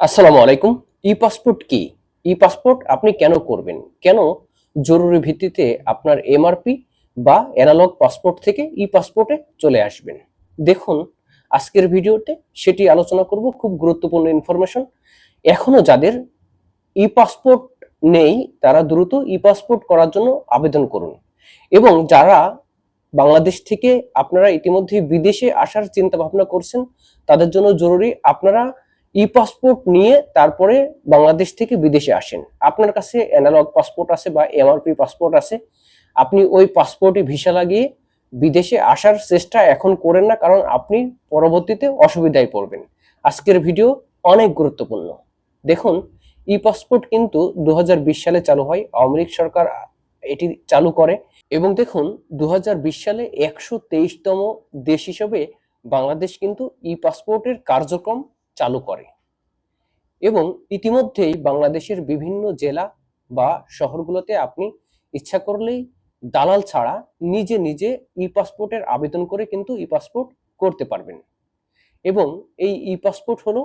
আসসালামু আলাইকুম। ই পাসপোর্ট কি? ই পাসপোর্ট আপনি কেন করবেন? কেন? জরুরি ভিত্তিতে আপনার এমআরপি বা অ্যানালগ পাসপোর্ট থেকে ই পাসপোর্টে চলে আসবেন। দেখুন, আজকের ভিডিওতে সেটি আলোচনা করব, খুব গুরুত্বপূর্ণ ইনফরমেশন এখনও যাদের ই পাসপোর্ট নেই, তারা দ্রুত ই পাসপোর্ট করার জন্য আবেদন করুন। এবং যারা বাংলাদেশ থেকে আপনারা ইতিমধ্যে বিদেশে আসার চিন্তা ভাবনা করছেন, তাদের জন্য জরুরি আপনারা ই পাসপোর্ট নিয়ে তারপরে বাংলাদেশ থেকে বিদেশে আসেন। আপনার কাছে অ্যানালগ পাসপোর্ট আছে বা এমআরপি পাসপোর্ট আছে, আপনি ওই পাসপোর্টে ভিসা লাগিয়ে বিদেশে আসার চেষ্টা এখন করেন না কারণ আপনি পরবর্তীতে অসুবিধায় পড়বেন। আজকের ভিডিও অনেক গুরুত্বপূর্ণ। দেখুন ই পাসপোর্ট কিন্তু দু হাজার বিশ সালে চালু হয়, আওয়ামী সরকার এটি চালু করে এবং দেখুন দু হাজার বিশ সালে একশো তেইশতম দেশ হিসেবে বাংলাদেশ কিন্তু ই পাসপোর্টের কার্যক্রম চালু করে। এবং ইতিমধ্যেই বাংলাদেশের বিভিন্ন জেলা বা শহরগুলোতে আপনি ইচ্ছা করলেই দালাল ছাড়া নিজে নিজে ই পাসপোর্টের আবেদন করে কিন্তু ই পাসপোর্ট করতে পারবেন। এবং এই ই পাসপোর্ট হলো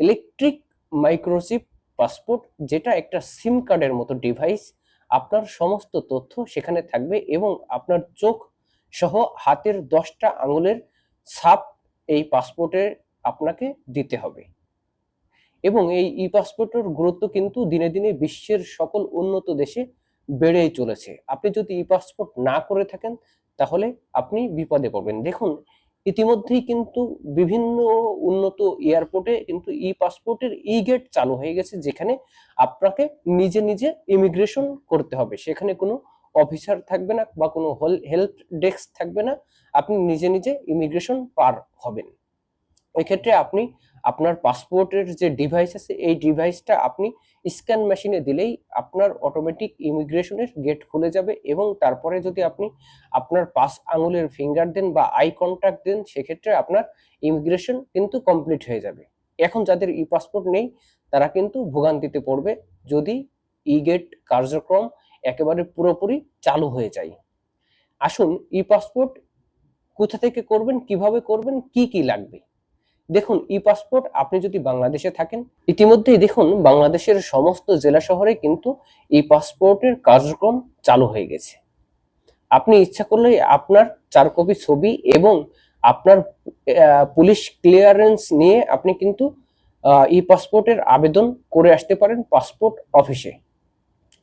ইলেকট্রিক মাইক্রোচিপ পাসপোর্ট যেটা একটা সিম কার্ডের মতো ডিভাইস আপনার সমস্ত তথ্য সেখানে থাকবে এবং আপনার চোখ সহ হাতের দশটা আঙুলের ছাপ এই পাসপোর্টে আপনাকে দিতে হবে। এবং এই ই পাসপোর্টের গুরুত্ব কিন্তু দিনে দিনে বিশ্বের সকল উন্নত দেশে বেড়েই চলেছে। আপনি যদি ই পাসপোর্ট না করে থাকেন, তাহলে আপনি বিপদে পড়বেন। দেখুন, ইতিমধ্যেই কিন্তু বিভিন্ন উন্নত এয়ারপোর্টে কিন্তু ই পাসপোর্টের ই গেট চালু হয়ে গেছে, যেখানে আপনাকে নিজে নিজে ইমিগ্রেশন করতে হবে। সেখানে কোনো অফিসার থাকবে না বা কোনো হেল্প ডেস্ক থাকবে না। আপনি নিজে নিজে ইমিগ্রেশন পার হবেন। এক্ষেত্রে আপনি আপনার পাসপোর্টের যে ডিভাইস আছে, এই ডিভাইসটা আপনি স্ক্যান মেশিনে দিলেই আপনার অটোমেটিক ইমিগ্রেশনের গেট খুলে যাবে এবং তারপরে যদি আপনি আপনার পাস আঙুলের ফিঙ্গার দেন বা আই কন্ট্যাক্ট দেন, সেক্ষেত্রে আপনার ইমিগ্রেশন কিন্তু কমপ্লিট হয়ে যাবে। এখন যাদের ই পাসপোর্ট নেই, তারা কিন্তু ভোগান্তিতে পড়বে যদি ই গেট কার্যক্রম একেবারে পুরোপুরি চালু হয়ে যায়। আসুন, ই পাসপোর্ট কোথা থেকে করবেন, কীভাবে করবেন, কি কি লাগবে? দেখুন ই পাসপোর্ট আপনি যদি বাংলাদেশে থাকেন, ইতিমধ্যেই দেখুন, বাংলাদেশের সমস্ত জেলা শহরে কিন্তু ই পাসপোর্টের কার্যক্রম চালু হয়ে গেছে। আপনি ইচ্ছা করলে আপনার চার কপি ছবি এবং আপনার পুলিশ ক্লিয়ারেন্স নিয়ে আপনি কিন্তু ই পাসপোর্টের আবেদন করে আসতে পারেন পাসপোর্ট অফিসে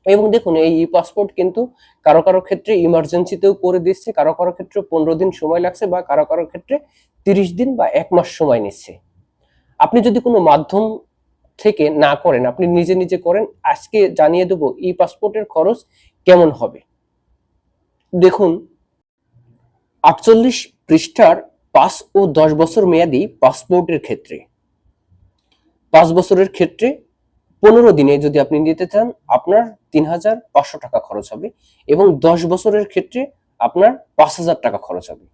এবং দেখুন, এই ই পাসপোর্ট কিন্তু কারও কারও ক্ষেত্রে ইমার্জেন্সিতেও করে দিচ্ছে, কারও কারও ক্ষেত্রে পনেরো দিন সময় লাগছে বা কারও কারও ক্ষেত্রে তিরিশ দিন বা এক মাস সময় নিচ্ছে। আপনি যদি কোনো মাধ্যম থেকে না করেন, আপনি নিজে নিজে করেন, আজকে জানিয়ে দেবো ই পাসপোর্টের খরচ কেমন হবে। দেখুন, আটচল্লিশ পৃষ্ঠার পাঁচ ও দশ বছর মেয়াদি পাসপোর্টের ক্ষেত্রে, পাঁচ বছরের ক্ষেত্রে পনেরো দিনে যদি আপনি নিতে চান, আপনার তিন হাজার পাঁচশো টাকা খরচ হবে এবং দশ বছরের ক্ষেত্রে আপনার পাঁচ হাজার টাকা খরচ হবে।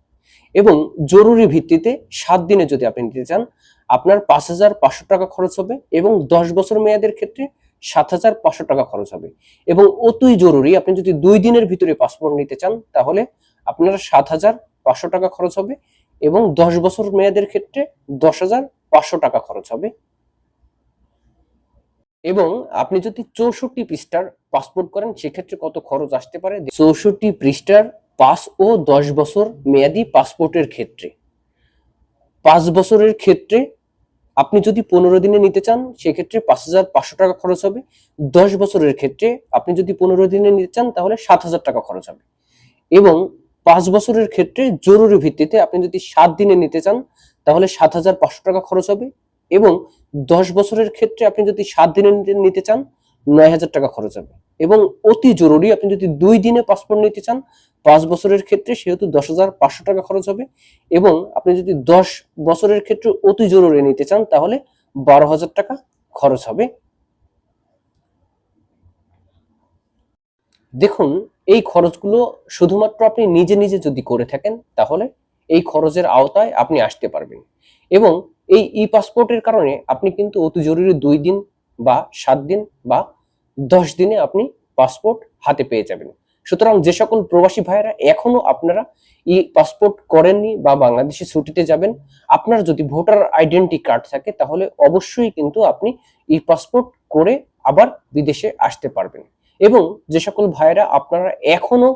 এবং জরুরি ভিত্তিতে সাত দিনে যদি আপনি নিতে চান, আপনার পাঁচ হাজার পাঁচশো টাকা খরচ হবে এবং দশ বছর মেয়াদের ক্ষেত্রে সাত হাজার পাঁচশো টাকা খরচ হবে। এবং অতই জরুরি, আপনি যদি দুই দিনের ভিতরে পাসপোর্ট নিতে চান, তাহলে আপনার সাত হাজার পাঁচশো টাকা খরচ হবে এবং দশ বছর মেয়াদের ক্ষেত্রে দশ হাজার পাঁচশো টাকা খরচ হবে। এবং আপনি যদি চৌষট্টি পৃষ্ঠার পাসপোর্ট করেন, সেক্ষেত্রে কত খরচ আসতে পারে? চৌষট্টি পৃষ্ঠার পাঁচ ও দশ বছর মেয়াদি পাসপোর্টের ক্ষেত্রে। পাঁচ বছরের ক্ষেত্রে আপনি যদি পনেরো দিনে নিতে চান, সেক্ষেত্রে পাঁচ হাজার পাঁচশো টাকা খরচ হবে। দশ বছরের ক্ষেত্রে আপনি যদি পনেরো দিনে নিতে চান, তাহলে সাত হাজার টাকা খরচ হবে। এবং পাঁচ বছরের ক্ষেত্রে জরুরি ভিত্তিতে আপনি যদি সাত দিনে নিতে চান, তাহলে সাত হাজার পাঁচশো টাকা খরচ হবে। এবং দশ বছরের ক্ষেত্রে আপনি যদি সাত দিনে নিতে- চান, নয় হাজার টাকা খরচ হবে। এবং অতি জরুরি আপনি যদি দুই দিনে পাসপোর্ট নিতে চান, পাঁচ বছরের ক্ষেত্রে সেহেতু দশ হাজার পাঁচশো টাকা খরচ হবে। এবং আপনি যদি দশ বছরের ক্ষেত্রে অতি জরুরি নিতে চান, তাহলে বারো হাজার টাকা খরচ হবে। দেখুন, এই খরচগুলো শুধুমাত্র আপনি নিজে নিজে যদি করে থাকেন, তাহলে এই খরচের আওতায় আপনি আসতে পারবেন। এবং এই ই পাসপোর্টের কারণে আপনি কিন্তু অতি জরুরি দুই দিন বা সাত দিন বা দশ দিনে আপনি পাসপোর্ট হাতে পেয়ে যাবেন। সুতরাং যে সকল প্রবাসী ভাইয়েরা এখনও আপনারা ই পাসপোর্ট করেননি বা বাংলাদেশে ছুটিতে যাবেন, আপনার যদি ভোটার আইডেন্টি কার্ড থাকে তাহলে অবশ্যই কিন্তু আপনি ই পাসপোর্ট করে আবার বিদেশে আসতে পারবেন। এবং যে সকল ভাইয়েরা আপনারা এখনও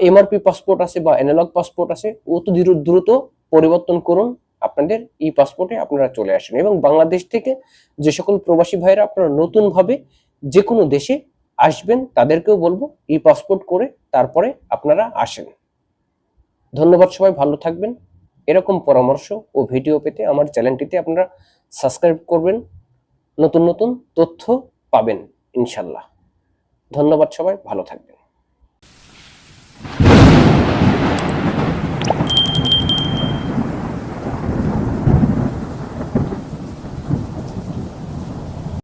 এমআরপি পাসপোর্ট আছে বা অ্যানালগ পাসপোর্ট আছে, অত দ্রু- দ্রুত পরিবর্তন করুন। আপনাদের ই পাসপোর্টে আপনারা চলে আসেন এবং বাংলাদেশ থেকে যে সকল প্রবাসী ভাইয়েরা আপনারা নতুন ভাবে যে কোনো দেশে আসবেন, তাদেরকেও বলব ই পাসপোর্ট করে তারপরে আপনারা আসেন। ধন্যবাদ সবাই, ভালো থাকবেন। এরকম পরামর্শ ও ভিডিও পেতে আমার চ্যানেলটিতে আপনারা সাবস্ক্রাইব করবেন। নতুন নতুন তথ্য পাবেন, ইনশাল্লাহ। ধন্যবাদ সবাই, ভালো থাকবেন।